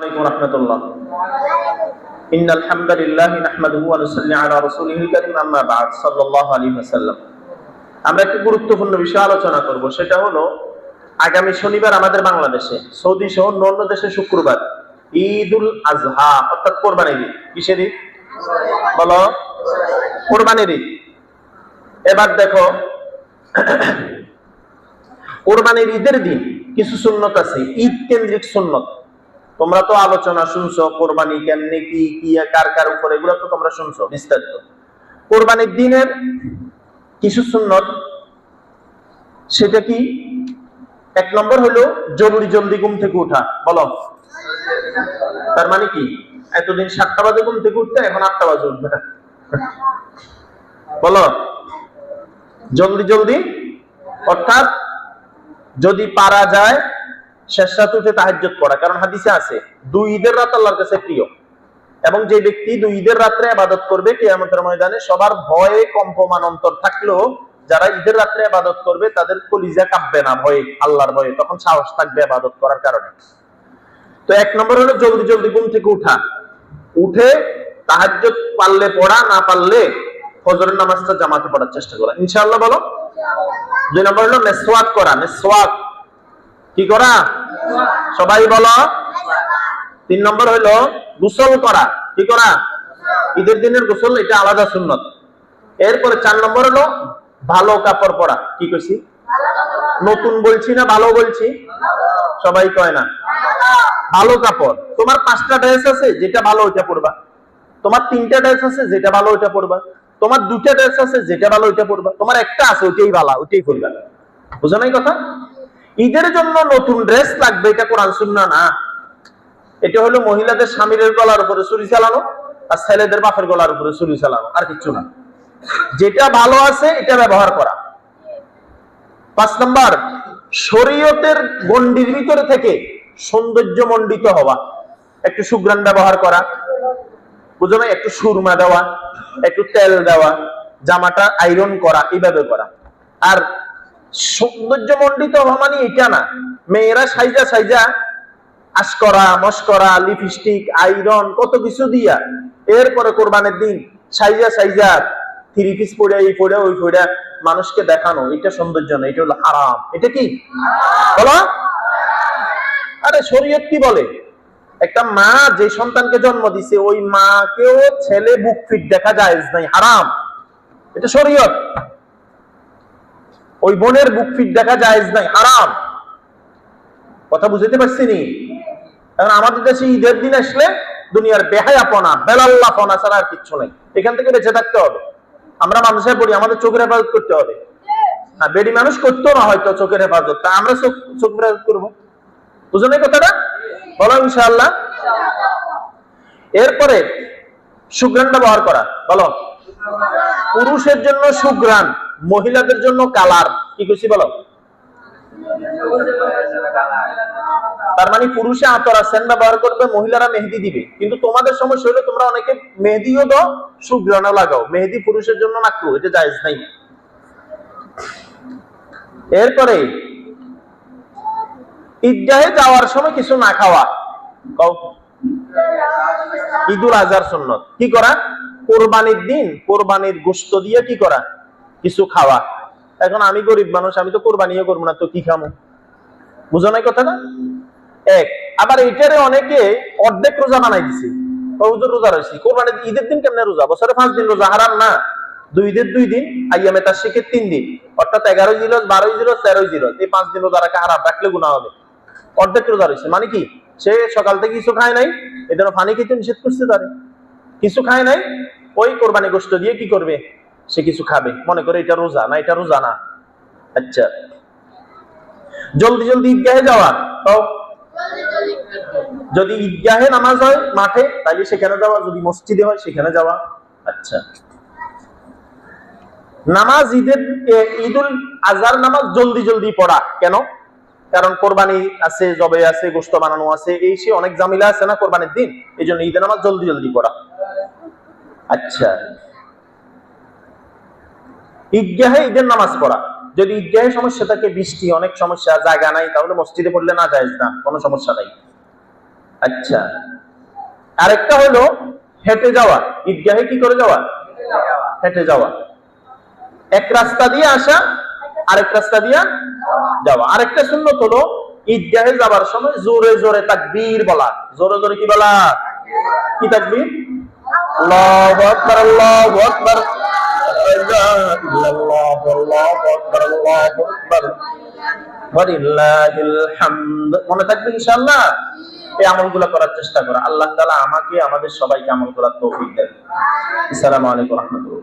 عليكم ورحمة الله إن الحمد لله نحمده ونصلي على رسوله الكريم أما بعد صلى الله عليه وسلم আমরা একটি গুরুত্বপূর্ণ বিষয় আলোচনা করব সেটা হলো আগামী শনিবার আমাদের বাংলাদেশে সৌদি সহ অন্য দেশে শুক্রবার ঈদুল আজহা অর্থাৎ কোরবানির ঈদ কিসের ঈদ বলো কোরবানির ঈদ এবার দেখো কোরবানির ঈদের দিন কিছু সুন্নত আছে ঈদ কেন্দ্রিক সুন্নত তোমরা তো আলোচনা শুনছো, কোরবানি কেমনে, কি কি, কার কার উপরে, এগুলো তো তোমরা শুনছো, বিস্তারিত। কোরবানির দিনের কিছু সুন্নত, সেটা কি? এক নম্বর হলো জরুরি জলদি ঘুম থেকে উঠা, বলো। তার মানে কি? এতদিন সাতটা বাজে ঘুম থেকে উঠতে, এখন আটটা বাজে উঠবে। বলো। জলদি জলদি। অর্থাৎ যদি পারা যায় শেষ রাত উঠে তাহাজ্জুদ পড়া। কারণ হাদিসে আছে, দুই ঈদের রাত আল্লাহর কাছে প্রিয়। এবং যে ব্যক্তি দুই ঈদের রাত্রে আবাদত করবে, কিয়ামতের ময়দানে সবার ভয়ে কম্পমান অন্তর থাকলেও যারা ঈদের রাত্রে আবাদত করবে, তাদের কলিজা কাঁপবে না ভয়ে, আল্লাহর ভয়ে। তখন সাহস থাকবে আবাদত করার কারণে। তো এক নম্বর হলো জলদি জলদি ঘুম থেকে উঠা। উঠে তাহাজ্জুদ পারলে পড়া, না পারলে ফজরের নামাজটা জামাতে পড়ার চেষ্টা করা। ইনশাআল্লাহ বলো। দুই নম্বর হলো মেসওয়াক করা। মেসওয়াক কি করা? সবাই বলো। তিন নম্বর হলো গোসল করা। কি করা? ঈদের দিনের গোসল, এটা আলাদা সুন্নত। এরপরে চার নম্বর হলো ভালো কাপড় পরা। কি কইছি? নতুন বলছি না ভালো বলছি? সবাই কয় না। ভালো কাপড়। তোমার পাঁচটা ড্রেস আছে, যেটা ভালো ওইটা পরবা। তোমার তিনটা ড্রেস আছে, যেটা ভালো ওইটা পরবা। তোমার দুটা ড্রেস আছে, যেটা ভালো ওইটা পরবা। তোমার একটা আছে, ওইটাই ভালো, ওইটাই পরবা। বুঝো নাই কথা? ঈদের জন্য নতুন ড্রেস লাগবে, এটা কোরআন সুন্না না। এটা হলো মহিলাদের স্বামীর গলার উপরে চুরি চালানো আর ছেলেদের বাপের গলার উপরে চুরি চালানো, আর কিছু না। যেটা ভালো আছে, এটা ব্যবহার করা। পাঁচ নাম্বার, শরীয়তের গণ্ডির ভিতরে থেকে সৌন্দর্য মণ্ডিত হওয়া। একটু সুগ্রান ব্যবহার করা। বুঝো না একটু সুরমা দেওয়া, একটু তেল দেওয়া, জামাটা আয়রন করা এইভাবে করা। আর সৌন্দর্য মণ্ডিত হওয়া মানে এটা না। মেয়েরা সাইজা সাইজা, আশকরা মস্করা লিপস্টিক আয়রন কত কিছু দিয়া। এরপরে কোরবানের দিন সাইজা সাইজা, থ্রি পিস পড়ে এই পড়ে ওই পড়ে মানুষকে দেখানো। এটা সৌন্দর্য না, এটা হলো হারাম। এটা কি? বলো। আরে শরীয়ত কি বলে? একটা মা যে সন্তানকে জন্ম দিছে, ওই মাকেও ছেলে বুক ফিট দেখা যায় নাই, হারাম। এটা শরীয়ত। ওই বোনের বুক ফিট দেখা যায় নাই, হারাম। কথা বুঝতে পারছি নি? এখন আমাদের দেশে ঈদের দিন আসলে দুনিয়ার বেহায়াপনা বেলাল্লাপনা ছাড়া আর কিচ্ছু নাই। এখান থেকে বেঁচে থাকতে হবে। আমরা মানুষের পড়ি আমাদের চোখের হেফাজত করতে হবে। হ্যাঁ বেডি মানুষ করতো না হয়তো চোখের হেফাজত। তা আমরা চোখ হেফাজত করব। বুঝো না কথাটা? বলো ইনশাআল্লাহ। এরপরে সুগ্রান ব্যবহার করা। বলো। পুরুষের জন্য সুগ্রান মহিলাদের জন্য কালার, কি খুশি বলো? তার মানে পুরুষে আতর আসেন ব্যবহার করবে, মহিলারা মেহেদি দিবে। কিন্তু তোমাদের সমস্যা হলো তোমরা অনেকে মেহেদিও দাও সুগ্রানও লাগাও। মেহেদি পুরুষের জন্য মাকরু এটা জায়েজ নাই। এরপরে, ঈদগাহে যাওয়ার সময় কিছু না খাওয়া। ঈদুল আজহার সুন্নত। কি করা? কোরবানির দিন, কোরবানির গোস্ত দিয়ে কি করা? কিছু খাওয়া। এখন আমি গরিব মানুষ, আমি তো কোরবানিও করব না, তো কি খামো? বুঝো নাই কথাটা? এক, আবার এইটারে অনেকে অর্ধেক রোজা বানাই দিছে। হুজুর রোজা রয়েছে। কোরবানির ঈদের দিন কেমনে রোজা? বছরে পাঁচ দিন রোজা, হারাম না। দুই ঈদের দুই দিন, আইয়ামে তার শিখে তিন দিন। অর্থাৎ এগারোই জিরো বারোই জিরো তেরোই জিরো এই পাঁচ দিন রোজা রাখা হারাম, রাখলে গুণা হবে। অর্ধেক রোজা রয়েছে। মানে কি? সে সকাল থেকে কিছু খায় নাই এই জন্য পানি খেতে নিষেধ করতে পারে কিছু খায় নাই, ওই কোরবানি গোষ্ঠ দিয়ে কি করবে? সে কিছু খাবে। মনে করে এটা রোজা না, এটা রোজা না। আচ্ছা। জলদি জলদি ঈদগাহে যাওয়া। তো যদি ঈদগাহে নামাজ হয় মাঠে তাহলে সেখানে যাওয়া। যদি মসজিদে হয়, সেখানে যাওয়া। আচ্ছা। নামাজ ঈদের ঈদুল আজহার নামাজ জলদি জলদি পড়া। কেন? কারণ কোরবানি আছে, জবে আছে গোস্ত বানানো আছে, এই সে অনেক জামিলা আছে না কোরবানির দিন? এই জন্য ঈদের নামাজ জলদি জলদি পড়া। আচ্ছা। ঈদগাহে ঈদের নামাজ পড়া। যদি ঈদগাহে সমস্যা থাকে, বৃষ্টি, অনেক সমস্যা, জায়গা নাই, তাহলে মসজিদে পড়লে না যায় না, কোনো সমস্যা নাই। আচ্ছা। আরেকটা হলো, হেঁটে যাওয়া। ঈদগাহে কি করে যাওয়া? হেঁটে যাওয়া। এক রাস্তা দিয়ে আসা, আরেক রাস্তা দিয়ে যাওয়া। আরেকটা সুন্নত হলো, ঈদগাহে যাবার সময় জোরে জোরে তাকবীর বলা। জোরে জোরে কি বলা? কি তাকবীর? আল্লাহু আকবার আল্লাহু আকবার। মনে এই করার চেষ্টা করা। আল্লাহ আমাকে, আমাদের সবাইকে আমল করার তৌফিক দেন। আসসালামু আলাইকুম রহমতুল